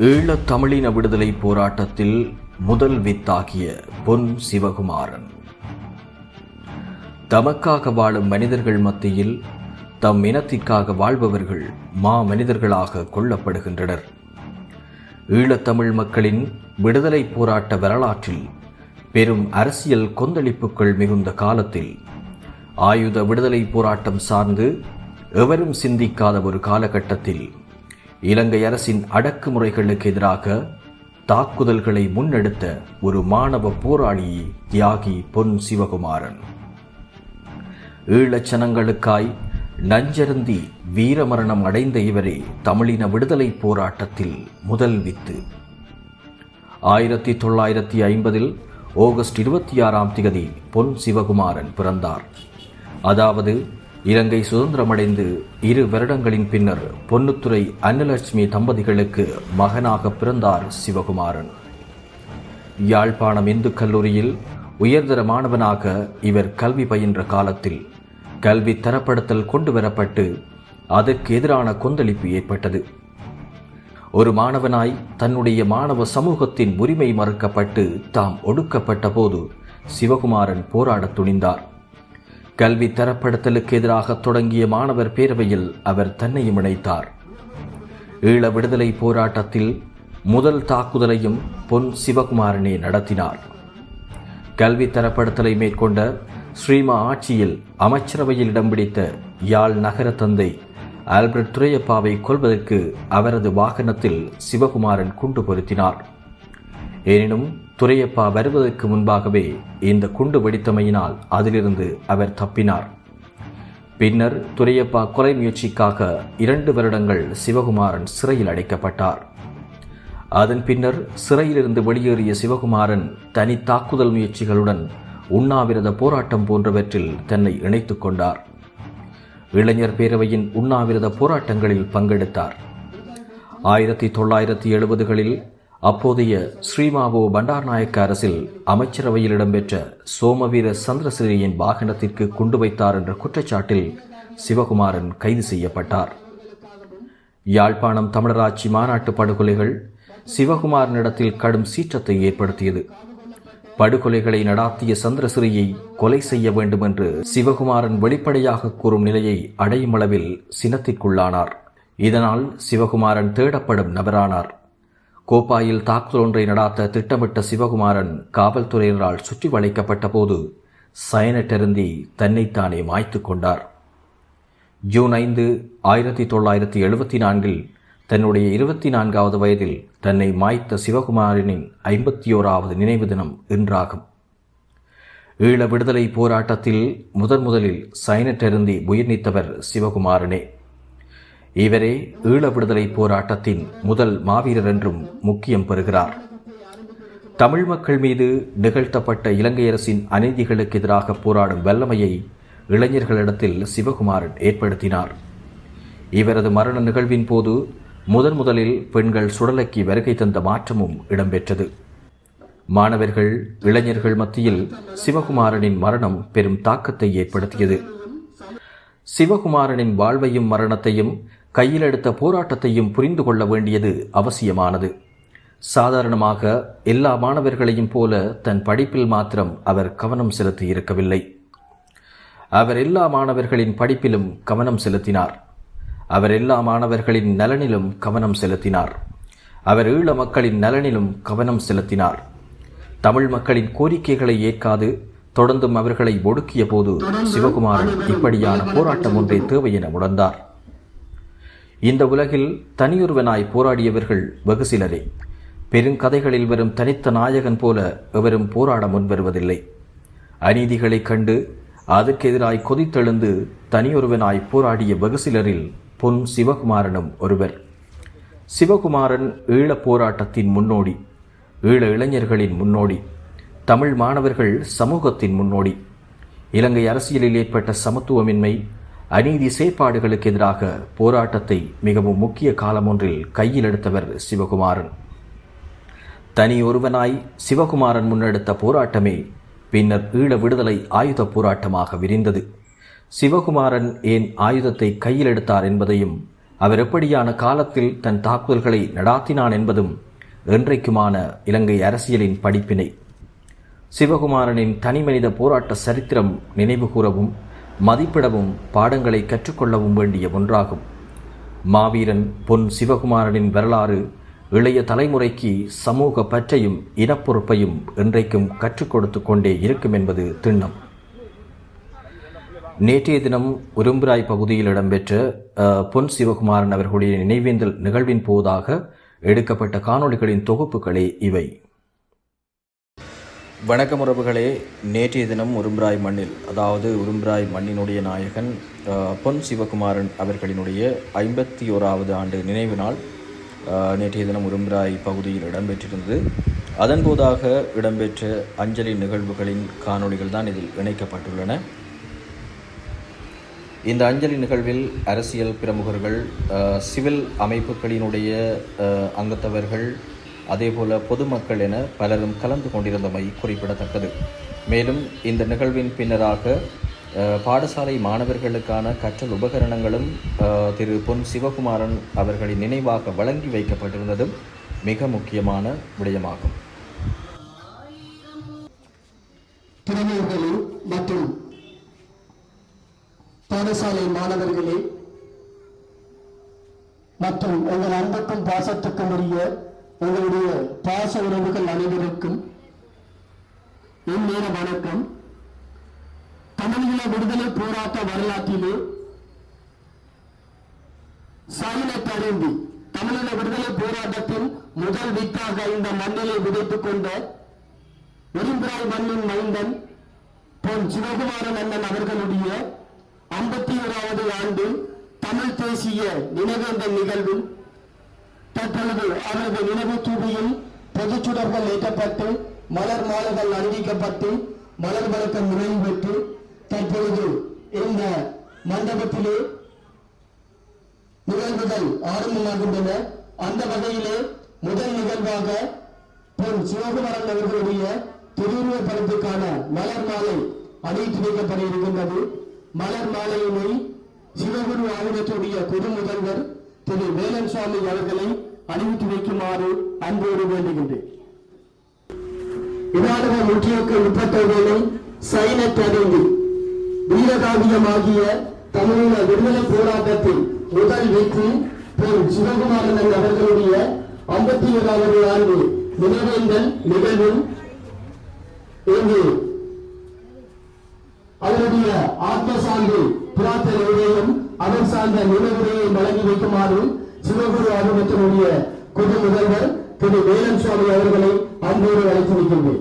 ஈழத் தமிழின விடுதலை போராட்டத்தில் முதல் வித்தாகிய பொன் சிவகுமாரன். தமக்காக வாழும் மனிதர்கள் மத்தியில் தம் இனத்திற்காக வாழ்பவர்கள் மா மனிதர்களாக கொள்ளப்படுகின்றனர் ஈழத்தமிழ் மக்களின் விடுதலை போராட்ட வரலாற்றில் பெரும் அரசியல் கொந்தளிப்புகள் மிகுந்த காலத்தில் ஆயுத விடுதலை போராட்டம் சார்ந்து எவரும் சிந்திக்காத ஒரு காலகட்டத்தில் இலங்கை அரசின் அடக்குமுறைகளுக்கு எதிராக தாக்குதல்களை முன்னெடுத்த ஒரு மாணவ போராளி தியாகி பொன் சிவகுமாரன். ஈழச்சனங்களுக்காய் நஞ்சருந்தி வீரமரணம் அடைந்த இவரே தமிழின விடுதலை போராட்டத்தில் முதல் வித்து. ஆயிரத்தி தொள்ளாயிரத்தி ஐம்பதில் ஆகஸ்ட் இருபத்தி ஆறாம் திகதி பொன் சிவகுமாரன் பிறந்தார். அதாவது இலங்கை சுதந்திரமடைந்து இரு வருடங்களின் பின்னர் பொன்னுத்துறை அன்னலட்சுமி தம்பதிகளுக்கு மகனாக பிறந்தார் சிவகுமாரன். யாழ்ப்பாணம் இந்து கல்லூரியில் உயர்தர மாணவனாக இவர் கல்வி பயின்ற காலத்தில் கல்வி தரப்படுத்தல் கொண்டு வரப்பட்டு அதற்கு எதிரான கொந்தளிப்பு ஏற்பட்டது. ஒரு மாணவனாய் தன்னுடைய மாணவ சமூகத்தின் உரிமை மறுக்கப்பட்டு தாம் ஒடுக்கப்பட்ட போது சிவகுமாரன் போராடத் துணிந்தார். கல்வி தரப்படுத்தலுக்கு எதிராக தொடங்கிய மாணவர் பேரவையில் அவர் தன்னையும் இணைத்தார். ஈழ விடுதலை போராட்டத்தில் முதல் தாக்குதலையும் பொன் சிவகுமாரனே நடத்தினார். கல்வி தரப்படுத்தலை மேற்கொண்ட ஸ்ரீமா ஆட்சியில் அமைச்சரவையில் இடம் பிடித்த யாழ் நகர தந்தை ஆல்பர்ட் துரையப்பாவை கொல்வதற்கு அவரது வாகனத்தில் சிவகுமாரன் குண்டு பொருத்தினார். எனினும் துரையப்பா வருவதற்கு முன்பாகவே இந்த குண்டு வெடித்தமையினால் அதிலிருந்து அவர் தப்பினார். பின்னர் துரையப்பா கொலை முயற்சிக்காக இரண்டு வருடங்கள் சிவகுமாரன் சிறையில் அடைக்கப்பட்டார். அதன் பின்னர் சிறையிலிருந்து வெளியேறிய சிவகுமாரன் தனி தாக்குதல் முயற்சிகளுடன் உண்ணாவிரத போராட்டம் போன்றவற்றில் தன்னை இணைத்துக் கொண்டார். இளைஞர் பேரவையின் உண்ணாவிரத போராட்டங்களில் பங்கெடுத்தார். ஆயிரத்தி தொள்ளாயிரத்தி எழுபதுகளில் அப்போதைய ஸ்ரீமாவோ பண்டார்நாயக்க அரசில் அமைச்சரவையில் இடம்பெற்ற சோமவீர சந்திரசிறியின் வாகனத்திற்கு கொண்டு வைத்தார் என்ற குற்றச்சாட்டில் சிவகுமாரன் கைது செய்யப்பட்டார். யாழ்ப்பாணம் தமிழராட்சி மாநாட்டு படுகொலைகள் சிவகுமாரனிடத்தில் கடும் சீற்றத்தை ஏற்படுத்தியது. படுகொலைகளை நடாத்திய சந்திரசிறியை கொலை செய்ய வேண்டும் என்று சிவகுமாரன் வெளிப்படையாக கூறும் நிலையை அடையும் அளவில் சினத்திற்குள்ளானார். இதனால் சிவகுமாரன் தேடப்படும் நபரானார். கோப்பாயில் தாக்குதல் ஒன்றை நடாத்த திட்டமிட்ட சிவகுமாரன் காவல்துறையினரால் சுற்றி வளைக்கப்பட்ட போது சயனட்டருந்தி தன்னைத்தானே மாய்த்து கொண்டார். ஜூன் ஐந்து ஆயிரத்தி தொள்ளாயிரத்தி எழுபத்தி நான்கில் தன்னுடைய இருபத்தி நான்காவது வயதில் தன்னை மாய்த்த சிவகுமாரனின் ஐம்பத்தி ஓராவது நினைவு தினம் இன்றாகும். ஈழ விடுதலை போராட்டத்தில் முதன் முதலில் சைனட்டருந்தி உயிர் நீத்தவர் சிவகுமாரனே. இவரே ஈழ விடுதலை போராட்டத்தின் முதல் மாவீரர் என்றும் முக்கியம் பெறுகிறார். தமிழ் மக்கள் மீது நிகழ்த்தப்பட்ட இலங்கை அரசின் அநீதிகளுக்கு எதிராக போராடும் வல்லமையை இளைஞர்களிடத்தில் சிவகுமாரன் ஏற்படுத்தினார். இவரது மரண நிகழ்வின் போது முதன் முதலில் பெண்கள் சுடலைக்கு வருகை தந்த மாற்றமும் இடம்பெற்றது. மாணவர்கள் இளைஞர்கள் மத்தியில் சிவகுமாரனின் மரணம் பெரும் தாக்கத்தை ஏற்படுத்தியது. சிவகுமாரனின் வாழ்வையும் மரணத்தையும் கையில் எடுத்த போராட்டத்தையும் புரிந்து கொள்ள வேண்டியது அவசியமானது. சாதாரணமாக எல்லா மாணவர்களையும் போல தன் படிப்பில் மாத்திரம் அவர் கவனம் செலுத்தி இருக்கவில்லை அவர் எல்லா மாணவர்களின் படிப்பிலும் கவனம் செலுத்தினார். அவர் எல்லா மாணவர்களின் நலனிலும் கவனம் செலுத்தினார். அவர் ஈழ மக்களின் நலனிலும் கவனம் செலுத்தினார். தமிழ் மக்களின் கோரிக்கைகளை ஏற்காது தொடர்ந்தும் அவர்களை ஒடுக்கிய போது சிவகுமாரன் இப்படியான போராட்டம் ஒன்றே தேவை என உணர்ந்தார். இந்த உலகில் தனியொருவனாய் போராடியவர்கள் வெகு சிலரே. பெருங்கதைகளில் வரும் தனித்த நாயகன் போல எவரும் போராட முன்வருவதில்லை. அநீதிகளைக் கண்டு அதற்கு எதிராய் கொதித்தெழுந்து தனியொருவனாய் போராடிய வெகு சிலரில் பொன் சிவகுமாரனும் ஒருவர். சிவகுமாரன் ஈழப் போராட்டத்தின் முன்னோடி ஈழ இளைஞர்களின் முன்னோடி தமிழ் மாணவர்கள் சமூகத்தின் முன்னோடி. இலங்கை அரசியலில் ஏற்பட்ட சமத்துவமின்மை அநீதி செயற்பாடுகளுக்கு எதிராக போராட்டத்தை மிகவும் முக்கிய காலம் ஒன்றில் கையில் எடுத்தவர் சிவகுமாரன். தனி ஒருவனாய் சிவகுமாரன் முன்னெடுத்த போராட்டமே பின்னர் ஈழ விடுதலை ஆயுத போராட்டமாக விரிந்தது. சிவகுமாரன் ஏன் ஆயுதத்தை கையில் எடுத்தார் என்பதையும் அவர் எப்படியான காலத்தில் தன் தாக்குதல்களை நடாத்தினான் என்பதும் என்றைக்குமான இலங்கை அரசியலின் படிப்பினை. சிவகுமாரனின் தனிமனித போராட்ட சரித்திரம் நினைவு கூறவும் மதிப்பிடவும் பாடங்களை கற்றுக்கொள்ளவும் வேண்டிய ஒன்றாகும். மாவீரன் பொன் சிவகுமாரனின் வரலாறு இளைய தலைமுறைக்கு சமூக பற்றையும் இனப்பொறுப்பையும் என்றைக்கும் கற்றுக் கொடுத்து கொண்டே இருக்கும் என்பது திண்ணம். நேற்றைய தினம் உரும்பிராய் பகுதியில் இடம்பெற்ற பொன் சிவகுமாரன் அவர்களுடைய நினைவேந்தல் நிகழ்வின் போதாக எடுக்கப்பட்ட காணொளிகளின் தொகுப்புகளே இவை. வணக்கம் உறவுகளே. நேற்றைய தினம் உரும்பிராய் மண்ணில் அதாவது உரும்பிராய் மண்ணினுடைய நாயகன் பொன் சிவகுமாரன் அவர்களினுடைய ஐம்பத்தி ஓராவது ஆண்டு நினைவு நாள் நேற்றைய தினம் உரும்பிராய் பகுதியில் இடம்பெற்றிருந்தது. அதன் போதாக இடம்பெற்ற அஞ்சலி நிகழ்வுகளின் காணொளிகள் தான் இதில் இணைக்கப்பட்டுள்ளன. இந்த அஞ்சலி நிகழ்வில் அரசியல் பிரமுகர்கள் சிவில் அமைப்புகளினுடைய அங்கத்தவர்கள் அதேபோல பொதுமக்கள் என பலரும் கலந்து கொண்டிருந்தமை குறிப்பிடத்தக்கது. மேலும் இந்த நிகழ்வின் பின்னராக பாடசாலை மாணவர்களுக்கான கற்றல் உபகரணங்களும் திரு. பொன் சிவகுமாரன் அவர்களின் நினைவாக வழங்கி வைக்கப்பட்டிருந்ததும் மிக முக்கியமான விடயமாகும். மற்றும் பாடசாலை மாணவர்களே மற்றும் உங்கள் அன்புக்கும் பாசத்துக்கும் உரிய உங்களுடைய பாச உறவுகள் அனைவருக்கும் இந்நேர வணக்கம். தமிழீழ விடுதலை போராட்ட வரலாற்றிலே சாயினத் அறிந்து தமிழீழ விடுதலை போராட்டத்தின் முதல் வித்தாக இந்த மண்ணிலே விதைத்துக் கொண்ட ஒரும்பிராய் மண்ணின் மைந்தன் பொன் சிவகுமாரன் அண்ணன் அவர்களுடைய ஐம்பத்தி ஓராவது ஆண்டு தமிழ் தேசிய நினைவேந்தல் நிகழ்வில் தற்பொழுது அவரது நினைவு தூபியில் பொதுச்சுடர்கள் ஏற்றப்பட்டு மலர் மாலைகள் அணிவிக்கப்பட்டு மலர் வழக்கம் நிறைவு பெற்று தற்பொழுது இந்த மண்டபத்திலே நிகழ்வுகள் ஆரம்பமாகின்றன. அந்த வகையிலே முதல் நிகழ்வாக பொன் சிவகுமாரன் அவர்களுடைய திருவுருவப் படத்துக்கான மலர் மாலை அணிவித்து வைக்கப்பட இருக்கின்றது. மலர் மாலையினை சிவகுரு ஆலயத்துடைய குரு முதல்வர் திரு வேலன் சுவாமி அவர்களை அணிவித்து வைக்குமாறு அன்போடு வேண்டுகின்றேன். இராணுவ முற்றியக்கு உட்பட்டவர்களை சைனத் அறிந்து வீரகாவியமாகிய தமிழீழ விடுதலை போராட்டத்தில் முதல் வெற்றி பொன் சிவகுமாரன் அவர்களுடைய ஐம்பத்தி ஏழாவது ஆண்டு நினைவேந்தல் நிகழ்வு இங்கு அவருடைய ஆத்ம சார்ந்து பிரார்த்தனையையும் அவர் சார்ந்த நினைவுரையை வழங்கி வைக்குமாறு சிவகுரு ஆர்வத்தினுடைய குழு முதல்வர் திரு வேலன் சுவாமி அவர்களை அன்போடு அழைத்து வைக்கின்றேன்